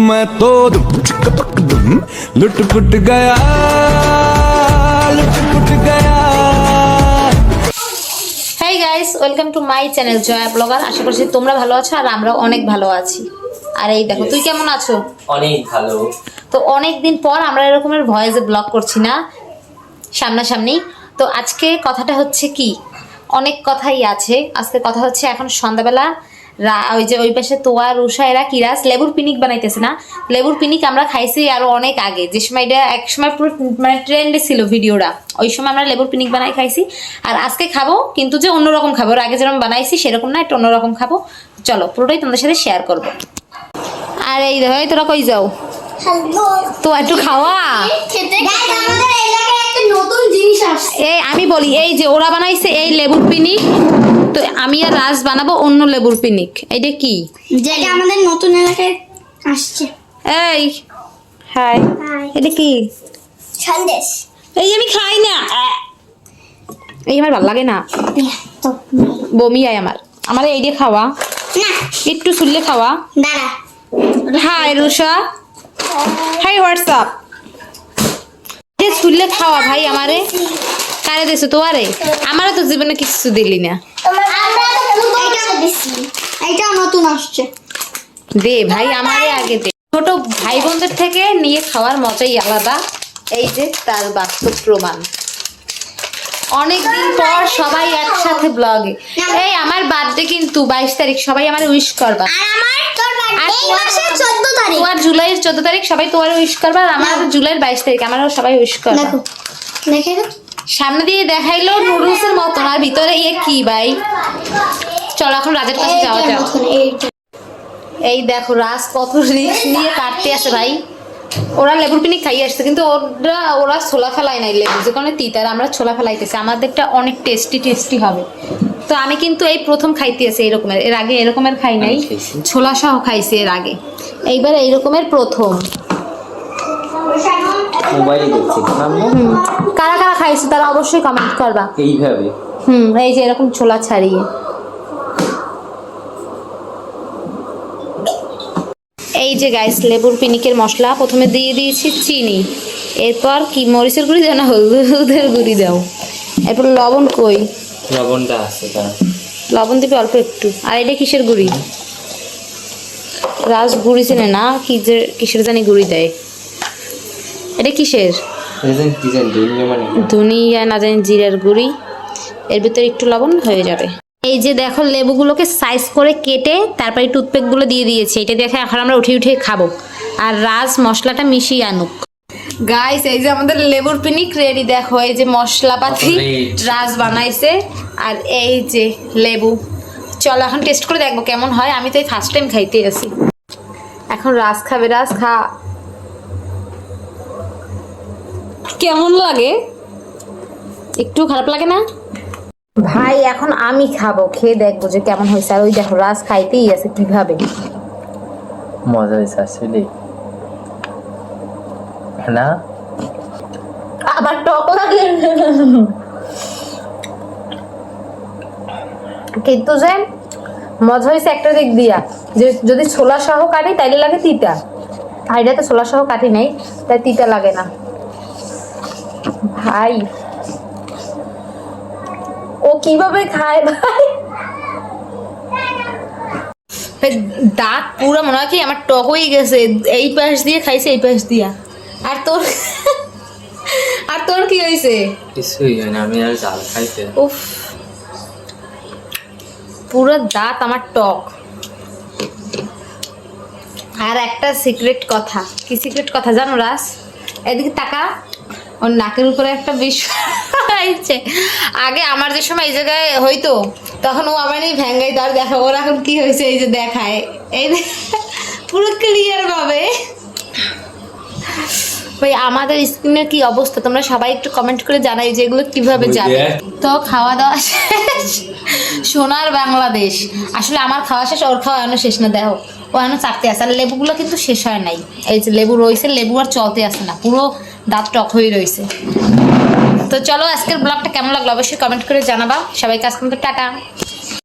मैं तो दुम चिक पक दुम लुट पुट गया लुट पुट गया hi guys welcome to my channel Jaya blogger আশা করছি তোমরা ভালো আছো আর আমরা অনেক ভালো আছি আর এই দেখো তুই কেমন আছো অনেক ভালো তো অনেক দিন পর আমরা এরকমের ভয়েসে ব্লগ করছি না সামনাসামনি তো আজকে কথাটা হচ্ছে কি অনেক কথাই আছে আজকে কথা হচ্ছে এখন সন্ধ্যাবেলা রা- ওই যে ওই পাশে তোয়া রুষা এরা কিরাস লেবুর পিনিক বানাইতেছে না? লেবুর পিনিক আমরা খাইছি আরও অনেক আগে। যে সময় এটা এক সময় পুরো মানে ট্রেন্ডে ছিল ভিডিওটা। ওই সময় আমরা লেবুর পিনিক বানাই খাইছি। আর আজকে খাব, কিন্তু যে অন্যরকম খাব। ওর আগে যেরকম বানাইছি, সেরকম না, একটু অন্যরকম খাব। চলো, পুরোটাই তোমাদের সাথে শেয়ার করব। আর এই দেখো তোরা কই যাও? তো একটু খাওয়া? Guys, আমাদের এলাকায় একটা নতুন জিনিস আসছে। এই আমি বলি এই যে ওরা বানাইছে এই লেবুর পিনিক তো আমি আর রাজ বানাবো অন্য লেবুর পিনিক। এটা কি? যেটা আমাদের নতুন এলাকায় আসছে। এই হাই এটা কি? সন্দেশ। এই আমি খাই না। এই আমার ভালো লাগে না। বমি আয় আমার। আমার এই দিয়ে খাওয়া। না। একটু শুনলে খাওয়া। হাই রুষা হাই হোয়াটসঅ্যাপ যে শুনলে খাওয়া ভাই আমারে কারে দিছো? তোয়ারে আমারও তো জীবনে কিছু দিলি না। নতুন আসছে। দে ভাই আমারে আগে দে। ছোট ভাই বোনদের থেকে নিয়ে খাওয়ার মজাই আলাদা। এই যে তার বাস্তব প্রমাণ। অনেকদিন পর সবাই একসাথে ব্লগে এই আমার বার্থডে কিন্তু বাইশ তারিখ সবাই আমার উইশ করবা। আর আমার তোর আর এই তোমার- মাসের 14 তারিখ। তোমার জুলাইয়ের চোদ্দ তারিখ সবাই তোমার উইশ করবা আর আমার জুলাইয়ের বাইশ তারিখ আমারও সবাই উইশ করবা। দেখো দেখে সামনে দিয়ে দেখাইলো নুডলসের মতন আর ভিতরে ইয়ে কি ভাই? চলো এখন রাজের কাছে যাওয়া যাক। এই দেখো রাজ কত রিস্ক নিয়ে কাটতে আছে ভাই। ওরা লেবুর পিনি খাইয়ে আসছে কিন্তু ওরা ওরা ছোলা ফেলায় নাই লেবু যে কোনো তিতার আমরা ছোলা ফেলাইতেছি। আমাদেরটা অনেক টেস্টি টেস্টি হবে। তো আমি কিন্তু এই প্রথম খাইতে আছি এরকমের। এর আগে এরকমের খাই নাই। ছোলা সহ খাইছি এর আগে। এইবার এইরকমের প্রথম। মোবাইলে কারা কারা খাইছে তারা অবশ্যই কমেন্ট করবা। এইভাবে। হুম এই যে এরকম ছোলা ছাড়িয়ে। এই যে গাইস লেবুর পিনিকের মশলা। প্রথমে দিয়ে দিয়েছি চিনি। এরপর কি মরিচের গুঁড়ি দাও না হলুদের গুঁড়ি দাও। এরপর লবণ কই? লবণটা আছে তার। লবণ দিবে অল্প একটু। আর এটা কিসের গুঁড়ি? রাজ গুঁড়ি চেনে না? কি যে কিসের জানি গুঁড়ি দেয়। এটা কিসের? জানি মানে? ধনিয়া না জানি জিরার গুঁড়ি। এর ভিতরে একটু লবণ হয়ে যাবে। এই যে দেখো লেবুগুলোকে সাইজ করে কেটে তারপরে টুথপেকগুলো দিয়ে দিয়েছি। এটা দেখে এখন আমরা উঠে উঠে খাব। আর রাজ মশলাটা মিশিয়ে আনুক। গাইস এই যে আমাদের লেবুর পিনিক রেডি দেখো এই যে মশলাপাতি. রাজ বানাইছে আর এই যে লেবু। চলো এখন টেস্ট করে দেখব কেমন হয়। আমি তো এই ফার্স্ট টাইম খাইতে আছি। এখন রাজ খাবে রাজ খা। কেমন লাগে? একটু খারাপ লাগে না? ভাই এখন আমি খাব খেয়ে দেখব যে কেমন হয়েছে। আর ওই দেখো রাজ খাইতেই আছে কীভাবে। মজা হয়েছে আসলে না? আবার টক লাগে। কিন্তু যে মজা হয়েছে একটা দিক দিয়া। যে যদি ছোলা সহ কাটি তাইলে লাগে তিতা। আর এটাতে ছোলা সহ কাটি নাই তাই তিতা লাগে না। ভাই ও কীভাবে খায় ভাই? দাঁত পুরো মনে হয় কি আমার টক হয়ে গেছে। এই পাশ দিয়ে খাইছে এই পাশ দিয়া। আর তোর আর তোর কি হয়েছে কিছুই হয় না আমি আর জাল খাইতে। উফ। পুরো দাঁত আমার টক। আর একটা সিক্রেট কথা। কি সিক্রেট কথা জানো রাস এদিকে তাকা। ওর নাকের উপরে একটা বিষ আইছে। আগে আমার যে সময় এই জায়গায় হইতো তখন ও আমার এই ভ্যাঙ্গাই তার দেখা ওর এখন কি হয়েছে এই যে দেখায়। এই পুরো ক্লিয়ার ভাবে। ভাই আমাদের স্কিনের কি অবস্থা? তোমরা সবাই একটু কমেন্ট করে জানাই যে এগুলো কীভাবে ওই যাবে। তো খাওয়া দাওয়া শেষ। সোনার বাংলাদেশ। আসলে আমার খাওয়া শেষ ওর খাওয়া এখনও শেষ না দেখো। ও এখনও চাপতে আছে আর লেবুগুলো কিন্তু শেষ হয় নাই। এই যে লেবু রয়েছে লেবু আর চলতে আসে না পুরো দাঁত টক হয়ে রয়েছে। তো চলো আজকের ব্লগটা কেমন লাগল অবশ্যই কমেন্ট করে জানাবা। সবাইকে আজকে মতো টাটা।